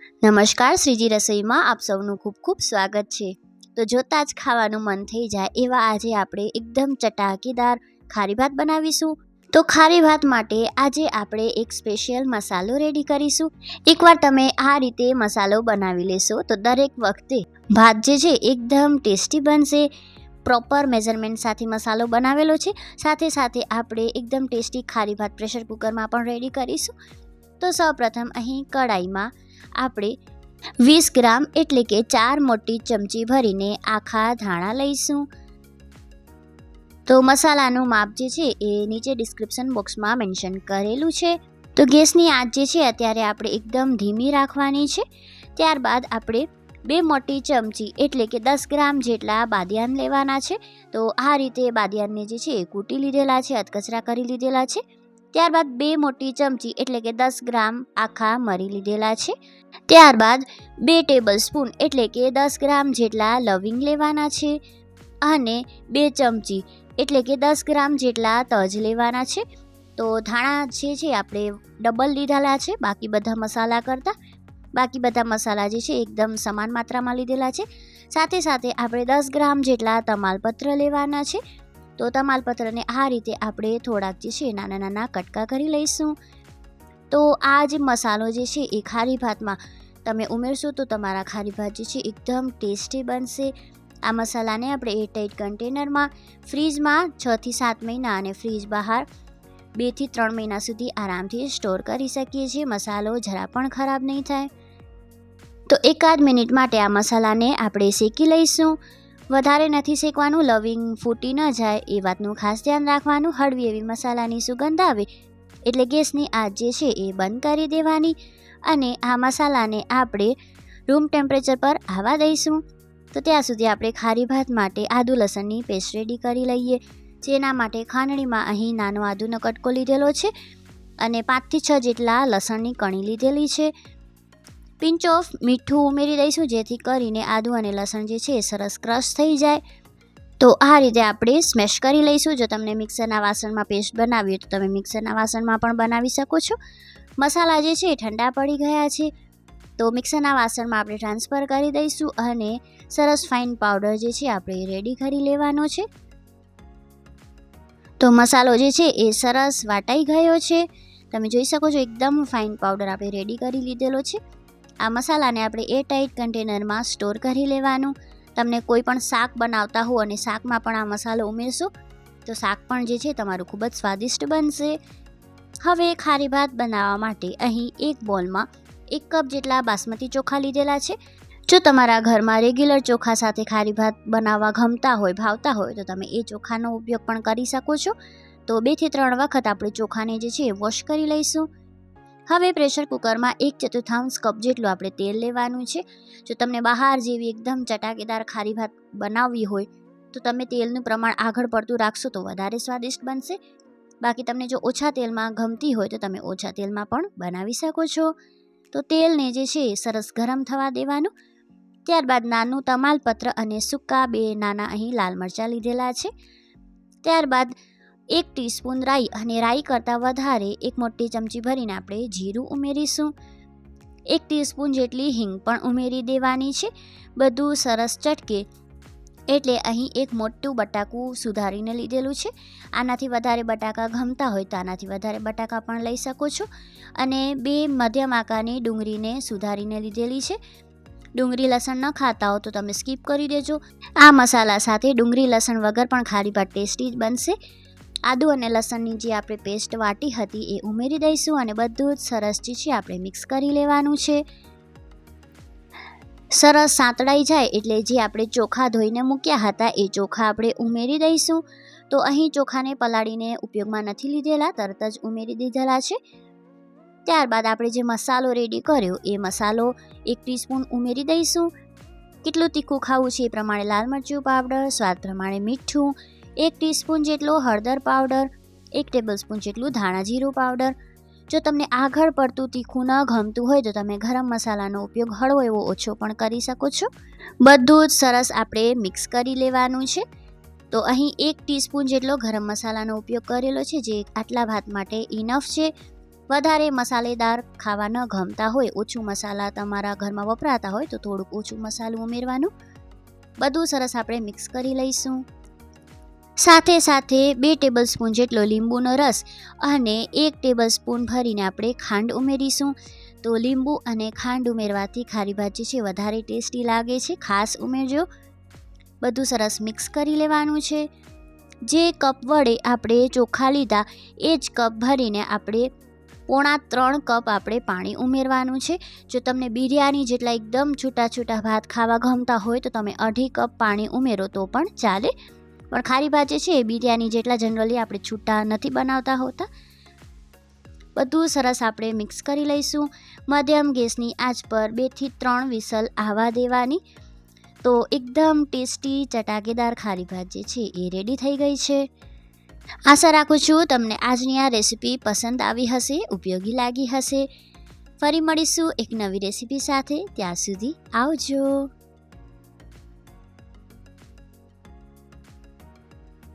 નમસ્કાર, શ્રીજી રસોઈમાં આપ સૌનું ખૂબ ખૂબ સ્વાગત છે. તો જોતાં જ ખાવાનું મન થઈ જાય એવા આજે આપણે એકદમ ચટાકેદાર ખારી ભાત બનાવીશું. તો ખારી ભાત માટે આજે આપણે એક સ્પેશિયલ મસાલો રેડી કરીશું. એકવાર તમે આ રીતે મસાલો બનાવી લેશો તો દરેક વખતે ભાત જે છે એકદમ ટેસ્ટી બનશે. પ્રોપર મેઝરમેન્ટ સાથે મસાલો બનાવેલો છે. સાથે સાથે આપણે એકદમ ટેસ્ટી ખારી ભાત પ્રેશર કુકરમાં પણ રેડી કરીશું. તો સૌપ્રથમ અહીં કડાઈમાં આપણે વીસ ગ્રામ એટલે કે ચાર મોટી ચમચી ભરીને આખા ધાણા લઈશું. તો મસાલાનું માપ જે છે એ નીચે ડિસ્ક્રિપ્શન બોક્સમાં મેન્શન કરેલું છે. તો ગેસની આંચ જે છે અત્યારે આપણે એકદમ ધીમી રાખવાની છે. ત્યારબાદ આપણે બે મોટી ચમચી એટલે કે દસ ગ્રામ જેટલા બાદિયાન લેવાના છે. તો આ રીતે બાદિયાનને જે છે એ કૂટી લીધેલા છે, અધકચરા કરી લીધેલા છે. ત્યારબાદ બે મોટી ચમચી એટલે કે દસ ગ્રામ આખા મરી લીધેલા છે. ત્યારબાદ બે ટેબલ સ્પૂન એટલે કે દસ ગ્રામ જેટલા લવિંગ લેવાના છે અને બે ચમચી એટલે કે દસ ગ્રામ જેટલા તજ લેવાના છે. તો ધાણા જે છે આપણે ડબલ લીધેલા છે, બાકી બધા મસાલા કરતાં. બાકી બધા મસાલા જે છે એકદમ સમાન માત્રામાં લીધેલા છે. સાથે સાથે આપણે દસ ગ્રામ જેટલા તમાલપત્ર લેવાના છે. તો તમાલપત્રને આ રીતે આપણે થોડાક જે છે નાના નાના કટકા કરી લઈશું. તો આ જે મસાલો જે છે એ ખારી ભાતમાં તમે ઉમેરશો તો તમારા ખારી ભાત જે છે એકદમ ટેસ્ટી બનશે. આ મસાલાને આપણે એરટાઈટ કન્ટેનરમાં ફ્રીજમાં છથી સાત મહિના અને ફ્રીજ બહાર બેથી ત્રણ મહિના સુધી આરામથી સ્ટોર કરી શકીએ છીએ. મસાલો જરા પણ ખરાબ નહીં થાય. તો એકાદ મિનિટ માટે આ મસાલાને આપણે શેકી લઈશું. વધારે નથી શેકવાનું લવિંગ ફૂટી ન જાય, એ વાતનું ખાસ ધ્યાન રાખવાનું, હળવી એવી મસાલાની સુગંધ આવે, એટલે ગેસની આજ જે છે એ બંધ કરી દેવાની અને આ મસાલાને આપણે રૂમ ટેમ્પરેચર પર આવવા દઈશું. તો ત્યાં સુધી આપણે ખારી ભાત માટે આદુ લસણની પેસ્ટ રેડી કરી લઈએ, જેના માટે ખાંડણીમાં અહીં નાનો આદુનો કટકો લીધેલો છે અને પાંચથી છ જેટલા લસણની કણી લીધેલી છે. પિંચ ઓફ મીઠું ઉમેરી દઈશું, જેથી કરીને આદુ અને લસણ જે છે એ સરસ ક્રશ થઈ જાય. તો આ રીતે આપણે સ્મેશ કરી લઈશું. જો તમને મિક્સરના વાસણમાં પેસ્ટ બનાવી તો તમે મિક્સરના વાસણમાં પણ બનાવી શકો છો. મસાલા જે છે એ ઠંડા પડી ગયા છે. તો મિક્સરના વાસણમાં આપણે ટ્રાન્સફર કરી દઈશું અને સરસ ફાઇન પાવડર જે છે આપણે રેડી કરી લેવાનો છે. તો મસાલો જે છે એ સરસ વાટાઈ ગયો છે. તમે જોઈ શકો છો, એકદમ ફાઇન પાવડર આપણે રેડી કરી લીધેલો છે. આ મસાલાને આપણે એ ટાઈટ કન્ટેનરમાં સ્ટોર કરી લેવાનું. તમને કોઈ પણ શાક બનાવતા હો અને શાકમાં પણ આ મસાલો ઉમેરશો, તો શાક પણ જે છે તમારું ખૂબ જ સ્વાદિષ્ટ બનશે. હવે ખારી ભાત બનાવવા માટે અહીં એક બોલમાં એક કપ જેટલા બાસમતી ચોખા લીધેલા છે. જો તમારા ઘરમાં રેગ્યુલર ચોખા સાથે ખારી ભાત બનાવવા ગમતા હોય, ભાવતા હોય, તો તમે એ ચોખાનો ઉપયોગ પણ કરી શકો છો. તો બેથી ત્રણ વખત આપણે ચોખાને જે છે વોશ કરી લઈશું. હવે પ્રેશર કુકરમાં એક ચતુર્થાંશ કપ જેટલું આપણે તેલ લેવાનું છે. જો તમને બહાર જેવી એકદમ ચટાકેદાર ખારી ભાત બનાવવી હોય, તો તમે તેલનું પ્રમાણ આગળ પડતું રાખશો તો વધારે સ્વાદિષ્ટ બનશે. બાકી તમને જો ઓછા તેલમાં ગમતી હોય તો તમે ઓછા તેલમાં પણ બનાવી શકો છો. તો તેલને જે છે એ સરસ ગરમ થવા દેવાનું. ત્યારબાદ નાનું તમાલપત્ર અને સૂકા બે નાના અહીં લાલ મરચાં લીધેલા છે. ત્યારબાદ એક ટીસ્પૂન રાઈ અને રાઈ કરતાં વધારે એક મોટી ચમચી ભરીને આપણે જીરું ઉમેરીશું. એક ટીસ્પૂન જેટલી હિંગ પણ ઉમેરી દેવાની છે. બધું સરસ ચટકે. એટલે અહીં એક મોટું બટાકું સુધારીને લીધેલું છે. આનાથી વધારે બટાકા ગમતા હોય તો આનાથી વધારે બટાકા પણ લઈ શકો છો. અને બે મધ્યમ આકારની ડુંગળીને સુધારીને લીધેલી છે. ડુંગળી લસણ ન ખાતા હો તો તમે સ્કીપ કરી દેજો. આ મસાલા સાથે ડુંગળી લસણ વગર પણ ખારી ભાત ટેસ્ટી જ બનશે. આદુ અને લસણની જે આપણે પેસ્ટ વાટી હતી એ ઉમેરી દઈશું અને બધું જ સરસ જે છે આપણે મિક્સ કરી લેવાનું છે. સરસ સાંતળાઈ જાય એટલે જે આપણે ચોખા ધોઈને મૂક્યા હતા એ ચોખા આપણે ઉમેરી દઈશું. તો અહીં ચોખાને પલાળીને ઉપયોગમાં નથી લીધેલા, તરત જ ઉમેરી દીધેલા છે. ત્યારબાદ આપણે જે મસાલો રેડી કર્યો એ મસાલો એક ટીસ્પૂન ઉમેરી દઈશું. કેટલું તીખું ખાવું છે એ પ્રમાણે લાલ મરચું પાવડર સ્વાદ પ્રમાણે મીઠું એક ટીસ્પૂન જેટલો હળદર પાવડર, એક ટેબલ સ્પૂન જેટલું ધાણા જીરું પાવડર. જો તમને આગળ પડતું તીખું ન ગમતું હોય તો તમે ગરમ મસાલાનો ઉપયોગ હળવો એવો ઓછો પણ કરી શકો છો. બધું જ સરસ આપણે મિક્સ કરી લેવાનું છે. તો અહીં એક ટીસ્પૂન જેટલો ગરમ મસાલાનો ઉપયોગ કરેલો છે, જે આટલા ભાત માટે ઇનફ છે. વધારે મસાલેદાર ખાવા ન ગમતા હોય, ઓછું મસાલા તમારા ઘરમાં વપરાતા હોય તો થોડુંક ઓછું મસાલું ઉમેરવાનું. બધું સરસ આપણે મિક્સ કરી લઈશું. સાથે સાથે બે ટેબલ સ્પૂન જેટલો લીંબુનો રસ અને એક ટેબલ સ્પૂન ભરીને આપણે ખાંડ ઉમેરીશું. તો લીંબુ અને ખાંડ ઉમેરવાથી ખારી ભાજી છે, વધારે ટેસ્ટી લાગે છે. ખાસ ઉમેરજો. બધું સરસ મિક્સ કરી લેવાનું છે. જે કપ વડે આપણે ચોખા લીધા, એ જ કપ ભરીને આપણે પોણા ત્રણ કપ આપણે પાણી ઉમેરવાનું છે. જો તમને બિરયાની જેટલા એકદમ છૂટા છૂટા ભાત ખાવા ગમતા હોય તો તમે અઢી કપ પાણી ઉમેરો તો પણ ચાલે. પણ ખારી ભાત જે છે એ બિરયાની જેટલા જનરલી આપણે છૂટા નથી બનાવતા હોતા. બધું સરસ આપણે મિક્સ કરી લઈશું. મધ્યમ ગેસની આંચ પર બેથી ત્રણ વિસલ આવવા દેવાની. તો એકદમ ટેસ્ટી ચટાકેદાર ખારી ભાજી છે એ રેડી થઈ ગઈ છે. આશા રાખું છું તમને આજની આ રેસીપી પસંદ આવી હશે, ઉપયોગી લાગી હશે. ફરી મળીશું એક નવી રેસીપી સાથે. ત્યાં સુધી આવજો.